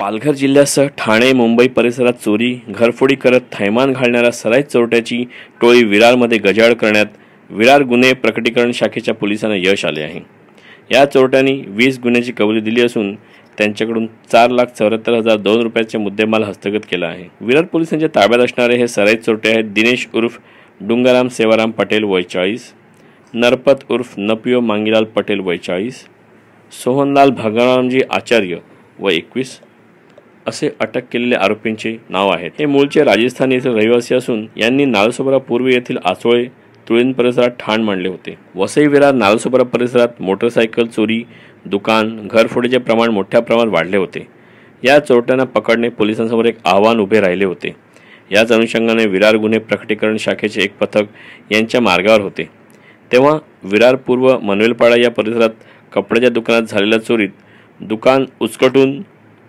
पालघर जिल्ह्यासह ठाणे मुंबई परिसरात चोरी घरफोडी करत थैमान घालणाऱ्या सराईत चोरट्याची टोळी विरारमध्ये गजाळ करण्यात विरार गुन्हे प्रकटीकरण शाखेच्या पोलिसांना यश आले आहे. या चोरट्यांनी वीस गुन्ह्याची कबुली दिली असून त्यांच्याकडून चार लाख चौऱ्याहत्तर हजार दोन रुपयाचे मुद्देमाल हस्तगत केला आहे. विरार पोलिसांच्या ताब्यात असणारे हे सराईत चोरटे आहेत दिनेश उर्फ डुंगाराम सेवाराम पटेल वय चाळीस नरपत उर्फ नपियो मांगीलाल पटेल वय चाळीस सोहनलाल भगवानजी आचार्य व एकवीस असे अटक केलेले आरोपींचे नाव आहेत. हे मूळचे राजस्थान येथील रहिवासी असून यांनी नालसोबरा पूर्व येथील आचोळे तुळीन परिसरात ठाण मांडले होते. वसई विरार नालसोबरा परिसरात मोटरसायकल चोरी दुकान घरफोडीचे प्रमाण मोठ्या प्रमाणात वाढले होते. या चोरट्यांना पकडणे पोलिसांसमोर एक आव्हान उभे राहिले होते. याच अनुषंगाने विरार गुन्हे प्रकटीकरण शाखेचे एक पथक यांच्या मार्गावर होते. तेव्हा विरार पूर्व मनवेलपाडा या परिसरात कपड्याच्या दुकानात झालेल्या चोरीत दुकान उचकटून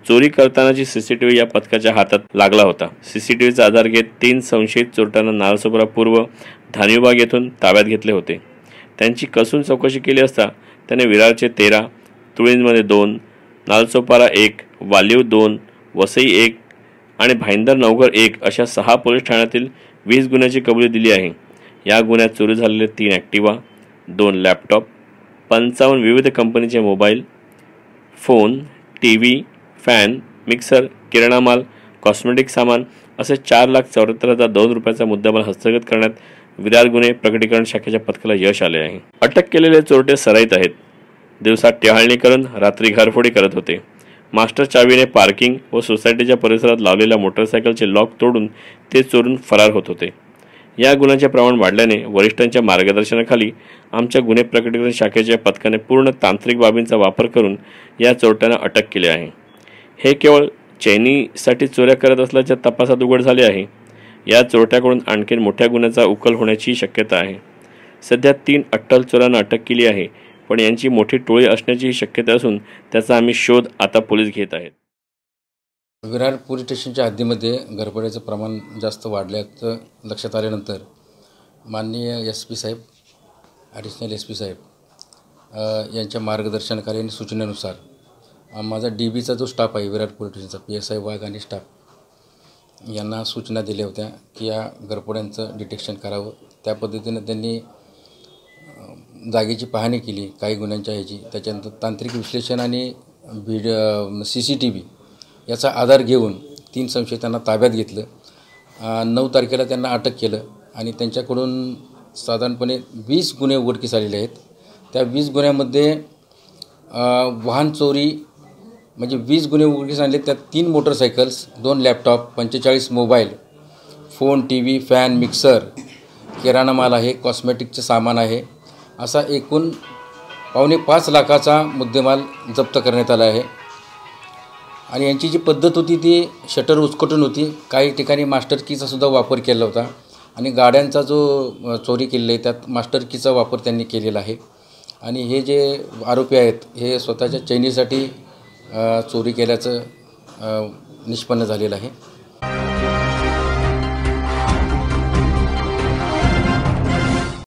चोरी करतानाची सीसीटीव्ही या पथकाच्या हातात लागला होता. सीसीटीव्हीचा आधार घेत तीन संशयित चोरट्यांना नालसोपरा पूर्व धानिबाग येथून ताब्यात घेतले होते. त्यांची कसून चौकशी केली असता त्याने विरारचे तेरा तुळींमध्ये दोन नालसोपारा एक वालीव दोन वसई एक आणि भाईंदर नवघर एक अशा सहा पोलीस ठाण्यातील वीस गुन्ह्याची कबुली दिली आहे. या गुन्ह्यात चोरी झालेले तीन ॲक्टिवा दोन लॅपटॉप पंचावन्न विविध कंपनीचे mobile phone T V fan mixer किराणा माल कॉस्मेटिक सामान असे चार लाख चौऱ्याहत्तर हजार दोन रुपयाचा मुद्दामाल हस्तगत करण्यात विरार गुन्हे प्रकटीकरण शाखेच्या पथकाला यश आले आहे. अटक केलेले चोरटे सराईत आहेत. दिवसात टेहाळणी करून रात्री घरफोडी करत होते. मास्टर चावीने पार्किंग व सोसायटीच्या परिसरात लावलेल्या मोटरसायकलचे लॉक तोडून ते चोरून फरार होत होते. या गुन्ह्याचे प्रमाण वाढल्याने वरिष्ठांच्या मार्गदर्शनाखाली आमच्या गुन्हे प्रकटीकरण शाखेच्या पथकाने पूर्ण तांत्रिक बाबींचा वापर करून या चोरट्यांना अटक केली आहे. हे केवळ चैनीसाठी चोऱ्या करत असल्याच्या तपासात उघड झाले आहे. या चोरट्याकडून आणखीन मोठ्या गुन्ह्याचा उकल होण्याची शक्यता आहे. सध्या तीन अट्टल चोरांना अटक केली आहे पण यांची मोठी टोळी असण्याचीही शक्यता असून त्याचा आम्ही शोध आता पोलीस घेत आहेत. विरार पोलीस स्टेशनच्या हद्दीमध्ये घरफोड्याचं प्रमाण जास्त वाढल्याचं लक्षात आल्यानंतर माननीय एस पी साहेब ॲडिशनल एस पी साहेब यांच्या मार्गदर्शनाखाली आणि सूचनेनुसार माझा डी बीचा जो स्टाफ आहे विराट पोलीस स्टेशनचा पी एस आय वाघ आणि स्टाफ यांना सूचना दिल्या होत्या की या घरफोड्यांचं डिटेक्शन करावं. त्या पद्धतीनं त्यांनी जागेची पाहणी केली काही गुन्ह्यांच्या ह्याची. त्याच्यानंतर तांत्रिक विश्लेषण आणि video C C T V याचा आधार घेऊन तीन संशयितांना ताब्यात घेतलं. नऊ तारखेला त्यांना अटक केलं आणि त्यांच्याकडून साधारणपणे वीस गुन्हे उघडकीस आलेले आहेत. त्या वीस गुन्ह्यामध्ये वाहन चोरी म्हणजे वीस गुन्हे उघडकीस आणले त्यात तीन मोटरसायकल्स दोन लॅपटॉप पंचेचाळीस mobile phone T V fan mixer किराणा माल आहे कॉस्मेटिकचं सामान आहे. असा एकूण पावणे पाच लाखाचा मुद्देमाल जप्त करण्यात आला आहे. आणि यांची जी पद्धत होती ती शटर उचकटून होती. काही ठिकाणी मास्टर कीचासुद्धा वापर केला होता. आणि गाड्यांचा जो चोरी केलेला आहे त्यात मास्टर कीचा वापर त्यांनी केलेला आहे. आणि हे जे आरोपी आहेत हे स्वतःच्या चैनीसाठी चोरी केल्याचं निष्पन्न झालेलं आहे.